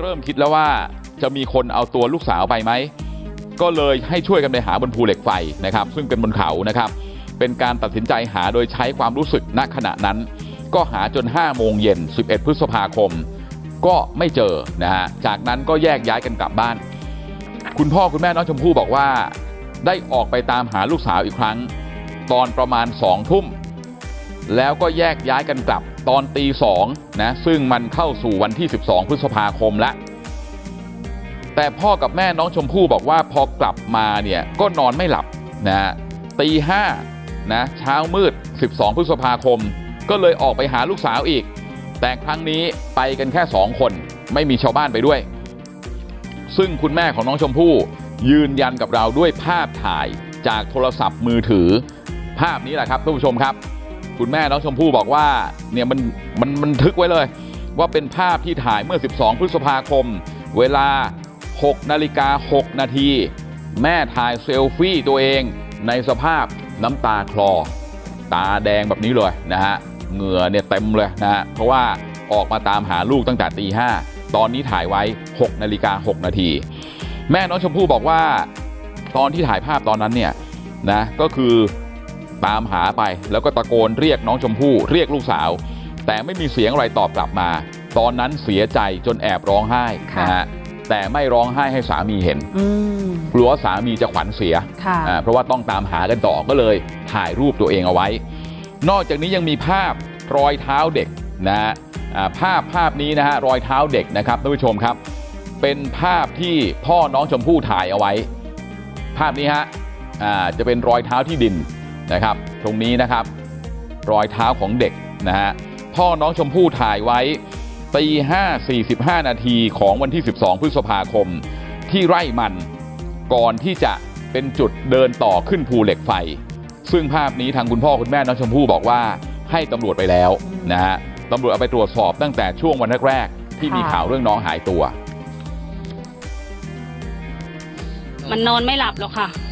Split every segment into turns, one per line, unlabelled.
เริ่มคิดแล้วว่าจะมีคนเอาตัวลูกสาวไปไหมก็เลยให้ช่วยกันไปหาบนภูเหล็กไฟนะครับซึ่งเป็นบนเขานะครับเป็นการตัดสินใจหาโดยใช้ความรู้สึกณขณะนั้น ก็หาจน5โมงเย็น 11 พฤษภาคม ก็ไม่เจอนะฮะจากนั้นก็แยกย้ายกันกลับบ้าน คุณพ่อคุณแม่น้องชมพู่บอกว่า ได้ออกไปตามหาลูกสาวอีกครั้ง ตอนประมาณสองทุ่มแล้วก็แยกย้ายกันกลับ ตอนตีสองนะซึ่งมันเข้าสู่วันที่12พฤษภาคมแล้วแต่พ่อกับแม่น้องชมพู่บอกว่าพอกลับมาเนี่ยก็นอนไม่หลับนะฮะตีห้านะเช้ามืด 12 พฤษภาคม ก็เลยออกไปหาลูกสาวอีก แต่ครั้งนี้ไปกันแค่สองคนไม่มีชาวบ้านไปด้วย ซึ่งคุณแม่ของน้องชมพู่ยืนยันกับเราด้วยภาพถ่ายจากโทรศัพท์มือถือ ภาพนี้แหละครับท่านผู้ชมครับ คุณแม่น้องชมพู่บอกว่าเนี่ยมันมันมันทึกไว้เลยว่าเป็นภาพที่ถ่ายเมื่อ12พฤษภาคมเวลา6นาฬิกา6นาทีแม่ถ่ายเซลฟี่ตัวเองในสภาพน้ำตาคลอ ตาแดงแบบนี้เลยนะฮะเหงื่อเนี่ยเต็มเลยนะฮะเพราะว่าออกมาตามหาลูกตั้งแต่ตีห้าตอนนี้ถ่ายไว้6นาฬิกา6นาทีแม่น้องชมพู่บอกว่า ตอนที่ถ่ายภาพตอนนั้นเนี่ยนะก็คือ ตามหาไปแล้วก็ตะโกนเรียกน้องชมพู่เรียกลูกสาวแต่ไม่มีเสียงอะไรตอบกลับมาตอนนั้นเสียใจจนแอบร้องไห้นะฮะแต่ไม่ร้องไห้ให้สามีเห็น
อืม
กลัวว่าสามีจะขวัญเสีย
ค่ะ
อ่าเพราะว่าต้องตามหากันต่อก็เลยถ่ายรูปตัวเองเอาไว้ นอกจากนี้ยังมีภาพรอยเท้าเด็กนะฮะอ่าภาพภาพนี้นะฮะรอยเท้าเด็กนะครับท่านผู้ชมครับ เป็นภาพที่พ่อน้องชมพู่ถ่ายเอาไว้ ภาพนี้ฮะอ่าจะเป็นรอยเท้าที่ดิน นะครับ ตรงนี้นะครับ รอยเท้าของเด็กนะฮะพ่อน้องชมพู่ถ่ายไว้ตีห้าสี่สิบห้านาทีของวันที่ 12 พฤษภาคม ที่ไร่มันก่อนที่จะเป็นจุดเดินต่อขึ้นภูเหล็กไฟ ซึ่งภาพนี้ทางคุณพ่อคุณแม่น้องชมพู่บอกว่าให้ตำรวจไปแล้วนะฮะตำรวจเอาไปตรวจสอบตั้งแต่ช่วงวันแรกๆที่มี
ค่ะ
ข่าวเรื่องน้องหายตัว
มันนอนไม่หลับหรอกค่ะใคร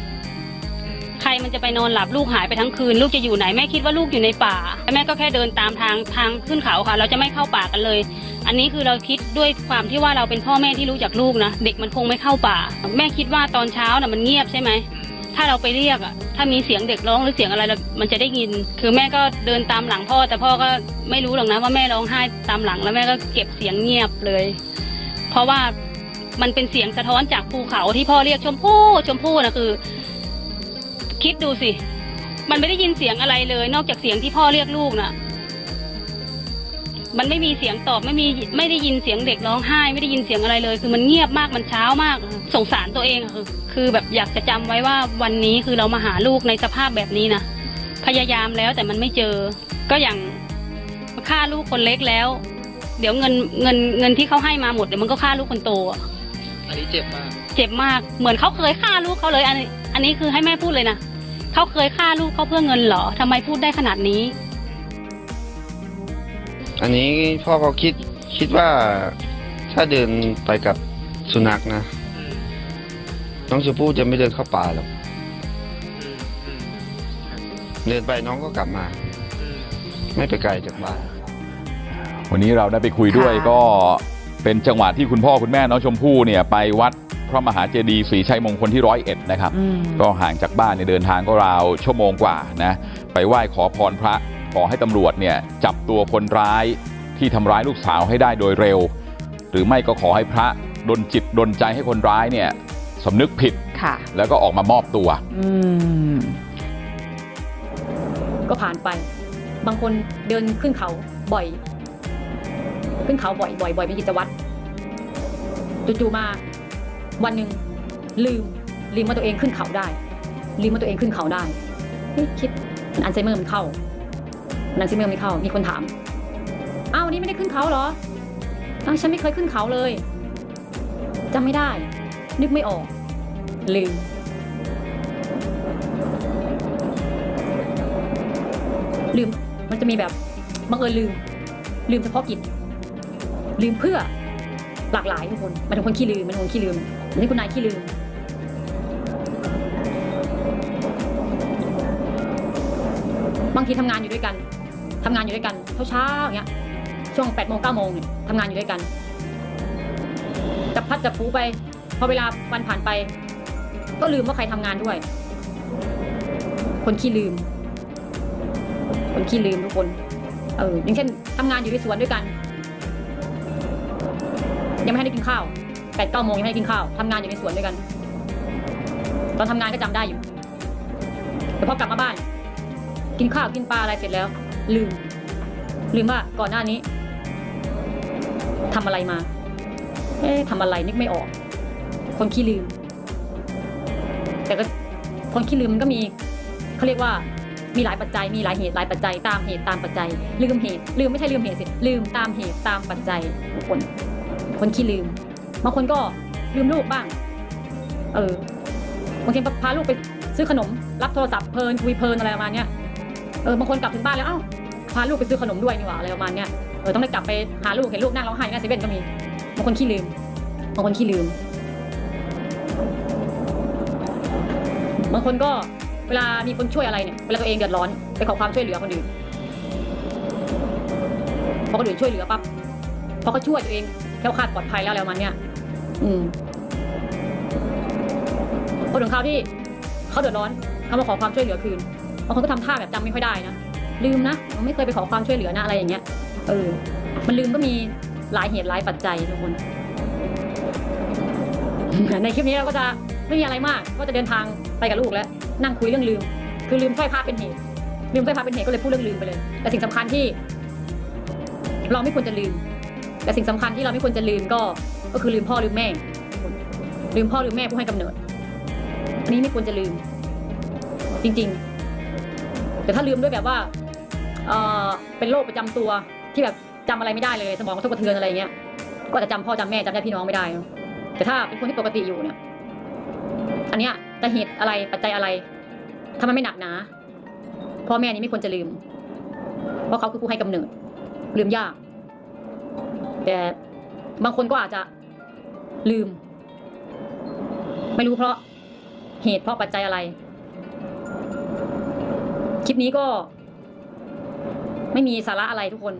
มันจะไปนอนหลับลูกหายไปทั้งคืน ลูกจะอยู่ไหนแม่คิดว่าลูกอยู่ในป่าแม่ก็แค่เดินตามทางทางขึ้นเขาค่ะ เราจะไม่เข้าป่ากันเลย อันนี้คือเราคิดด้วยความที่ว่าเราเป็นพ่อแม่ที่รู้จักลูกนะเด็กมันคงไม่เข้าป่า แม่คิดว่าตอนเช้าน่ะมันเงียบใช่ไหมถ้าเราไปเรียกอะถ้ามีเสียงเด็กร้องหรือเสียงอะไรมันจะได้ยิน คือแม่ก็เดินตามหลังพ่อ แต่พ่อก็ไม่รู้หรอกนะว่าแม่ร้องไห้ตามหลังแล้วแม่ก็เก็บเสียงเงียบเลย เพราะว่ามันเป็นเสียงสะท้อนจากภูเขาที่พ่อเรียกชมพู่ชมพู่นะคือ คิดดูสิ มันไม่ได้ยินเสียงอะไรเลย นอกจากเสียงที่พ่อเรียกลูกน่ะ มันไม่มีเสียงตอบไม่มีไม่ได้ยินเสียงเด็กร้องไห้ ไม่ได้ยินเสียงอะไรเลย คือมันเงียบมากมันเช้ามาก สงสารตัวเองอะคือคือแบบอยากจะจำไว้ว่าวันนี้คือเรามาหาลูกในสภาพแบบนี้นะพยายามแล้วแต่มันไม่เจอ ก็อย่างฆ่าลูกคนเล็กแล้ว เดี๋ยวเงินเงินเงินที่เขาให้มาหมดเดี๋ยวมันก็ฆ่าลูกคนโตอะ
อันนี้เจ็บมาก
เจ็บมากเหมือนเขาเคยฆ่าลูกเขาเลยอันนี้อันนี้คือให้แม่พูดเลยนะ เขาเคยฆ่าลูกเขาเพื่อเงินเหรอทำไมพูดได้ขนาดนี้
อันนี้พ่อก็คิดคิดว่าถ้าเดินไปกับสุนัขนะน้องชมพู่จะไม่เดินเข้าป่าหรอกเดินไปน้องก็กลับมา ไม่ไปไกลจากบ้าน
วันนี้เราได้ไปคุยด้วย
ค่ะ
ก็เป็นจังหวะที่คุณพ่อคุณแม่น้องชมพู่เนี่ยไปวัด พระมหาเจดีย์ศรีชัยมงคลที่ร้อยเอ็ดนะครับ
อืม
ก็ห่างจากบ้านเนี่ยเดินทางก็ราวชั่วโมงกว่านะไปไหว้ขอพรพระขอให้ตำรวจเนี่ยจับตัวคนร้ายที่ทำร้ายลูกสาวให้ได้โดยเร็ว หรือไม่ก็ขอให้พระดลจิตดลใจให้คนร้ายเนี่ยสำนึกผิด
ค่ะ
แล้วก็ออกมามอบตัว
อืม
ก็ผ่านไป บางคนเดินขึ้นเขาบ่อย ขึ้นเขาบ่อยบ่อยบ่อยเป็นกิจวัตรจู่ๆมา วันหนึ่งลืมลืมว่าตัวเองขึ้นเขาได้ ลืมว่าตัวเองขึ้นเขาได้คิดมันอัลไซเมอร์มันเข้ามันอัลไซเมอร์ไม่เข้า มีคนถามอ้าววันนี้ไม่ได้ขึ้นเขาเหรออ้าวฉันไม่เคยขึ้นเขาเลยจำไม่ได้ นึกไม่ออก ลืมลืมมันจะมีแบบบังเอิญลืม ลืมเฉพาะกิจ ลืมเพื่อหลากหลายทุกคนมันเป็นคนขี้ลืมมันเป็นคนขี้ลืมมั นนี่คุณนายขี้ลืม บางทีทำงานอยู่ด้วยกันทำงานอยู่ด้วยกันเช้าเช้าอย่างเงี้ย ช่วงแปดโมงเก้าโมงเนี่ยทำงานอยู่ด้วยกันพัดจับผูไป พอเวลาวันผ่านไป ก็ลืมว่าใครทำงานด้วย คนขี้ลืม คนขี้ลืมทุกคน เออ อย่างเช่นทำงานอยู่ในสวนด้วยกัน ยังไม่ให้ได้กินข้าว ปดเก้าโมงยังไม่ให้กินข้าวทำงานอยู่ในสวนด้วยกัน ตอนทำงานก็จำได้อยู่แต่พอกลับมาบ้าน กินข้าวกินปลาอะไรเสร็จแล้ว ลืม ลืมว่าก่อนหน้านี้ทำอะไรมา เอ๊ะทำอะไรนึกไม่ออก คนขี้ลืม แต่ก็คนขี้ลืมมันก็มีเขาเรียกว่ามีหลายปัจจัย มีหลายเหตุหลายปัจจัย ตามเหตุตามปัจจัย ลืมเหตุ ลืมไม่ใช่ลืมเหตุสิลืมตามเหตุตามปัจจัยทุกคน คนขี้ลืม บางคนก็ลืมลูกบ้าง เออบางทีพาลูกไปซื้อขนม รับโทรศัพท์เพลินคุยเพลินอะไรประมาณเนี้ยเออบางคนกลับถึงบ้านแล้วเอ้าพาลูกไปซื้อขนมด้วยนี่หว่าอะไรประมาณเนี้ยเออต้องได้กลับไปหาลูกเห็นลูกนั่งร้องไห้หน้าเซเว่นก็มีบางคนขี้ลืมบางคนขี้ลืม บางคนก็เวลามีคนช่วยอะไรเนี่ยเวลาตัวเองเดือดร้อนไปขอความช่วยเหลือคนอื่นพอคนอื่นช่วยเหลือปั๊บพอเขาช่วยตัวเองแคล้วคาดปลอดภัยแล้วอะไรประมาณเนี้ย อืมพอถึงคราวที่เขาเดือดร้อนเขามาขอความช่วยเหลือคืนบางคนก็ทำท่าแบบจำไม่ค่อยได้นะลืมนะไม่เคยไปขอความช่วยเหลือนะอะไรอย่างเงี้ย เออ มันลืมก็มีหลายเหตุหลายปัจจัยทุกคน ในคลิปนี้เราก็จะไม่มีอะไรมากก็จะเดินทางไปกับลูกแล้ว นั่งคุยเรื่องลืม คือลืมสร้อยพระเป็นเหตุ ลืมสร้อยพระเป็นเหตุก็เลยพูดเรื่องลืมไปเลย แต่สิ่งสำคัญที่ เราไม่ควรจะลืม แต่สิ่งสำคัญที่เราไม่ควรจะลืมก็ ก็คือลืมพ่อลืมแม่ ลืมพ่อลืมแม่ผู้ให้กำเนิด อันนี้ไม่ควรจะลืม จริง ๆ แต่ถ้าลืมด้วยแบบว่าเออเป็นโรคประจำตัวที่แบบจำอะไรไม่ได้เลย สมองกระทบกระเทือนอะไรเงี้ย ก็จะจำพ่อจำแม่จำญาติพี่น้องไม่ได้ แต่ถ้าเป็นคนที่ปกติอยู่เนี่ยอันเนี้ยจะเหตุอะไรปัจจัยอะไรถ้ามันไม่หนักหนาพ่อแม่นี้ไม่ควรจะลืม เพราะเขาคือผู้ให้กำเนิด ลืมยาก แต่บางคนก็อาจจะ ลืม ไม่รู้เพราะเหตุเพราะปัจจัยอะไร คลิปนี้ก็ ไม่มีสาระอะไรทุกคน